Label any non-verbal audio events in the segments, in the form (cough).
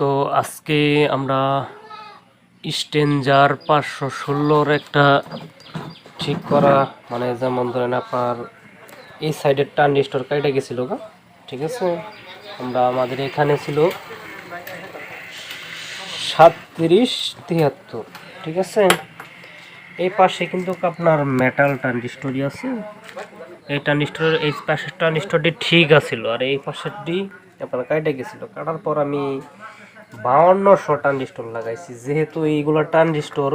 তো আজকে আমরা স্টেঞ্জার পাঁচশো ষোলোর একটা ঠিক করা মানে যেমন ধরেন আপনার এই সাইডের টান স্টোর কাইটা গেছিল গা, ঠিক আছে? আমরা আমাদের এখানে ছিল সাতত্রিশ তিয়াত্তর, ঠিক আছে? এই পাশে কিন্তু আপনার মেটাল টান ট্রানজিস্টরই আছে। এই টান ট্রানজিস্টর এই পাশের টান ট্রানজিস্টরটি ঠিক আছিল। আর এই পাশেরটি আপনার কাইটে গেছিল। কাটার পর আমি বাউন্নশো ট্রানজিস্টর লাগাইছি। যেহেতু এইগুলো ট্রানজিস্টর,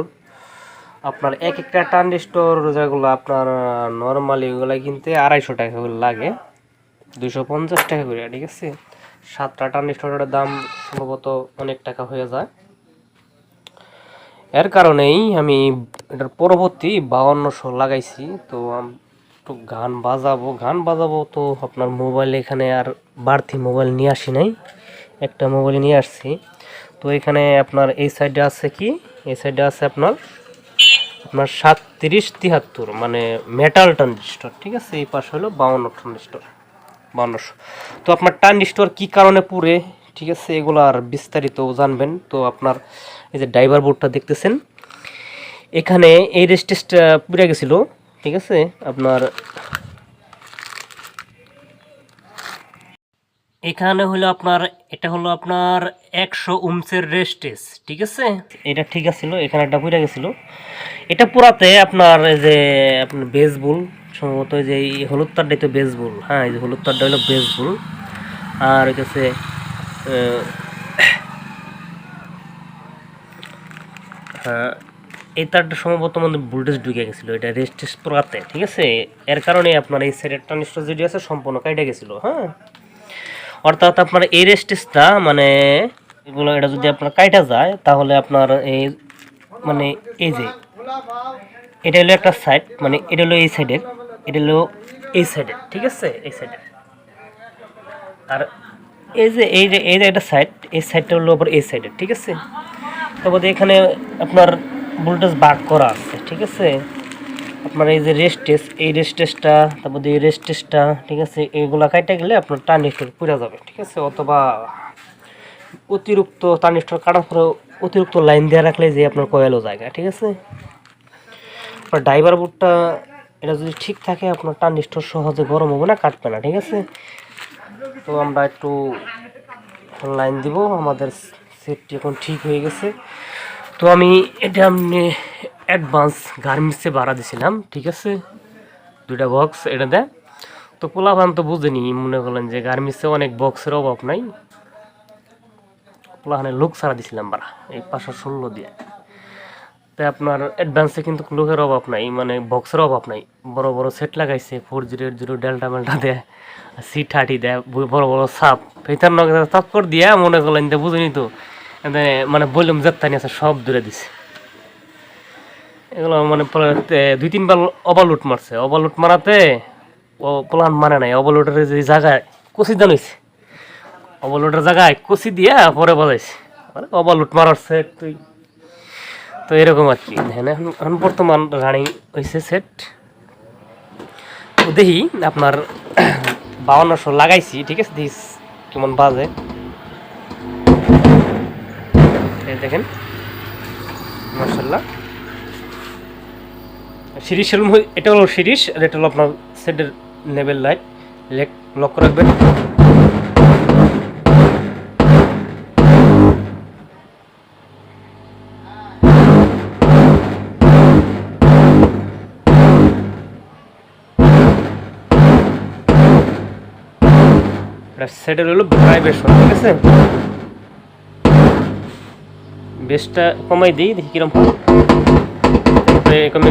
আপনার এক একটা ট্রানজিস্টর যেগুলো আপনার নর্মালি ওগুলো কিনতে আড়াইশো টাকা করে লাগে। দুইশো পঞ্চাশ টাকা করে, ঠিক আছে? সাতটা ট্রানজিস্টরের দাম সম্ভবত অনেক টাকা হয়ে যায়। এর কারণেই আমি এটার পরবর্তী বাউন্নশো লাগাইছি। তো একটু গান বাজাবো। গান বাজাবো তো আপনার মোবাইল এখানে আর বাড়তি মোবাইল নিয়ে আসি নাই। একটা মোবাইল নিয়ে আসছি। তো এখানে আপনার এই সাইডে আছে কি? এই সাইডে আছে আপনার আপনার সাতত্রিশ তিয়াত্তর মানে মেটাল ট্রানজিস্টর ঠিক আছে? এই পাশে হলো বাউন্ন ট্রানজিস্টর বাউন্নশো। তো আপনার ট্রানজিস্টর কি কারণে পুড়ে, ঠিক আছে? এগুলো আর বিস্তারিত জানবেন। তো আপনার এই যে ড্রাইভার বোর্ডটা দেখতেছেন, এখানে এই রেস্টেসটা পুড়ে গেছিল, ঠিক আছে? আপনার এখানে হলো আপনার এটা হলো আপনার একশো উমসের রেস্টেস ঠিক আছে? এটা ঠিক আছিল এখানে একটা পুড়ে গেছিল। এটা পুরাতে আপনার যে আপনার বেসবুল সম্ভবত যে হলুদ তারটাই তো বেসবুল। হ্যাঁ এই যে হলুদ তারটা হলো বেসবুল। আর আহ, হ্যাঁ এই তারটা সম্ভবত আমাদের ভোল্টেজ ঢুকে গেছিল এটা রেস্টেস পুরাতে ঠিক আছে? এর কারণে আপনার এই সাইডের ট্রানজিস্টর যেটি আছে সম্পূর্ণ কাইটে গেছিল হ্যাঁ? অর্থাৎ আপনার এই রেস্টেসটা মানে এগুলো, এটা যদি আপনার কাইটা যায়, তাহলে আপনার এই মানে এই যে, এটা হলো একটা সাইড মানে এটা হলো এই সাইডের এটা হলো এই সাইডের ঠিক আছে? এই সাইডের আর এই যে এই যে এই যে একটা সাইড এই সাইডটা হলো আবার এই সাইডের ঠিক আছে? তারপরে এখানে আপনার ভোল্টেজ বাক করা আছে, ঠিক আছে? আপনার এই যে রেস্টেস এই রেস্টেসটা তারপর এই রেস্টেসটা ঠিক আছে এইগুলা কাটে গেলে আপনার ট্রানজিস্টর পুড়ে যাবে, ঠিক আছে? অথবা অতিরিক্ত ট্রানজিস্টর কাটার পরে অতিরিক্ত লাইন দেওয়া রাখলে যে আপনার কয়েলও জায়গা ঠিক আছে? আপনার ড্রাইভার বোর্ডটা এটা যদি ঠিক থাকে, আপনার ট্রানজিস্টর সহজে গরম হবে না, কাটবে না, ঠিক আছে? তো আমরা একটু লাইন দিব, আমাদের সেটটি এখন ঠিক হয়ে গেছে। তো আমি এটা আমি অ্যাডভান্স গার্মেন্টসে ভাড়া দিছিলাম, ঠিক আছে? দুইটা বক্স এটা দেয় তো পোলাপান তো বুঝেনি, মনে করলেন যে গার্মেন্টসে অনেক বক্সের অভাব নাই। পোলাহানে লোক ছাড়া দিছিলাম ভাড়া এই পাঁচশো ষোলো দিয়ে। তাই আপনার অ্যাডভান্সে কিন্তু লোকের অভাব নাই মানে বক্সের অভাব নাই। বড় বড় সেট লাগাইছে ফোর জিরো জিরো ডেল্টা মেল্টা দেয় সি থার্টি দেয় বড় বড় সাপ। ভেতর নগে তাৎপর দিয়া মনে করলেন যে বুঝিনি তো মানে বললাম যাত্রা নিয়ে আছে, সব দূরে দিছে। এগুলো মানে দুই তিনবার ওভারলোড মারছে। ওভারলোড মারাতে ও প্লান মানে নাই। ওভারলোডের যে জায়গায় কষি জানিস ওভারলোডের জায়গায় কষি দিয়া পরে বাজাইছে মানে ওভারলোড সেট তুই তো এরকম আর কি। হ্যাঁ এখন বর্তমান রানিং হয়েছে সেট দেখি আপনার (coughs) বাউন্নশো লাগাইছি, ঠিক আছে? দিস কেমন বাজে। দেখেন। মার্শাল্লাহ সিরিজের মধ্যে এটা হলো সিরিজ, আর এটা হলো আপনার সেটের নেবেল লাইট। লেক লক্ষ্য রাখবেন। এটা সেটের হলো ভাইব্রেশন, ঠিক আছে? বেসটা কমাই দিই, দেখি হয়। তারপরে কমে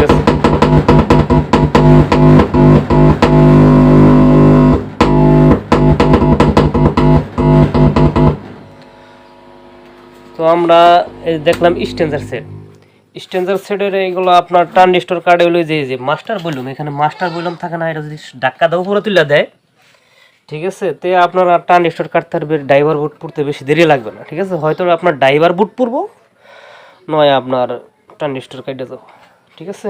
তো আমরা দেখলাম স্টেঞ্জার সেট স্টেঞ্জার সেটের এইগুলো আপনার ট্রানজিস্টর কার্ডে হলো যে যে মাস্টার বললাম এখানে মাস্টার বললাম থাকে না, এটা যদি ডাক্কা দাও উপরে তুলে দেয়। ঠিক আছে? তে আপনার ট্রানজিস্টর কাটতে পারবে ড্রাইভার বুট পড়তে বেশি দেরি লাগবে না, ঠিক আছে? হয়তো আপনার ড্রাইভার বুট পরবো নয় আপনার ট্রানজিস্টর কেটে যাব। ঠিক আছে?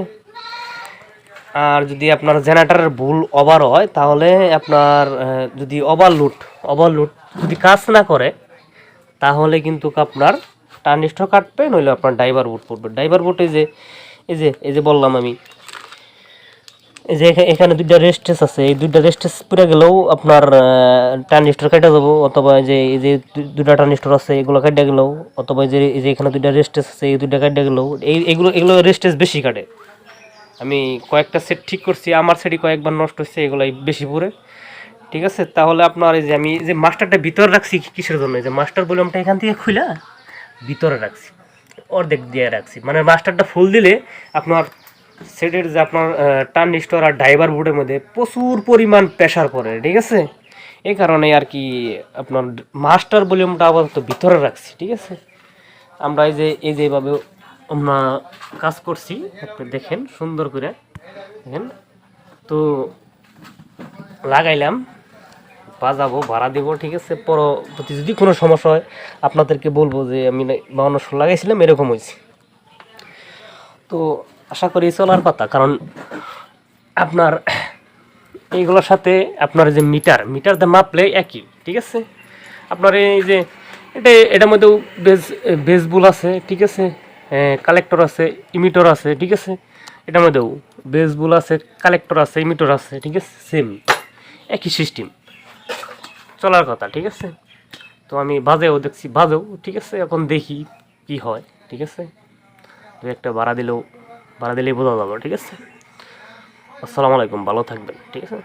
আর যদি আপনার জেনারেটারের ভুল ওভার হয়, তাহলে আপনার যদি ওভারলোড ওভারলোড যদি কাজ না করে, তাহলে কিন্তু আপনার টার্নিস্টও কাটবে, নইলে আপনার ড্রাইভার বুট পড়বে। ড্রাইভার বুটে যে, এই যে এই যে বললাম আমি যে এখা- এখানে দুইটা রেস্টেস আছে। এই দুইটা রেস্টেস পুরে গেলেও আপনার ট্রানজিস্টর কেটে যাব, অথবা যে এই যে দু- দুইটা ট্রানজিস্টর আছে, এগুলো কেটে গেলেও, অথবা যে এই যে এখানে দুইটা রেস্টেস আছে, এই দুইটা কেটে গেলেও, এই এগুলো এগুলো রেস্টেস বেশি কাটে। আমি কয়েকটা সেট ঠিক করছি, আমার সেটই কয়েকবার নষ্ট হচ্ছে এগুলাই বেশি পড়ে। ঠিক আছে? তাহলে আপনার এই যে আমি যে মাস্টারটা ভিতরে রাখছি কিসের জন্য? যে মাস্টার ভলিউমটা এখান থেকে খুলে ভিতরে রাখছি, অর্ধেক দিয়ে রাখছি। মানে মাস্টারটা ফুল দিলে আপনার সেটের যে আপনার টার্নিস্টর আর ড্রাইভার বোর্ডের মধ্যে প্রচুর পরিমাণ প্রেশার পড়ে, ঠিক আছে? এই কারণে আর কি আপনার মাস্টার ভলিউমটা আপাতত ভিতরে রাখছি, ঠিক আছে? আমরা এই যে, এই যেভাবে আমরা কাজ করছি, আপনি দেখেন, সুন্দর করে, দেখেন? তো লাগাইলাম, বাজাবো, ভাড়া দেবো, ঠিক আছে? পরবর্তী যদি কোনো সমস্যা হয়, আপনাদেরকে বলব যে আমি বাউন্নশো লাগাইছিলাম, এরকম হয়েছে। তো আশা করি চলার কথা, কারণ আপনার এইগুলোর সাথে আপনার যে মিটার মিটার দিয়ে মাপলে একই, ঠিক আছে? আপনার এই যে, এটা, এটার মধ্যেও বেজ বেজবুল আছে, ঠিক আছে? কালেক্টর আছে, ইমিটর আছে, ঠিক আছে? এটার মধ্যেও বেজবুল আছে, কালেক্টর আছে, ইমিটর আছে, ঠিক আছে? সেম, একই সিস্টেম। চলার কথা, ঠিক আছে? তো আমি বাজেও দেখছি, বাজেও, ঠিক আছে? এখন দেখি কি হয়, ঠিক আছে? দু একটা ভাড়া দিলেও ভাড়া দিলেই বোঝা যাবে ঠিক আছে? আসসালামু আলাইকুম ভালো থাকবেন ঠিক আছে?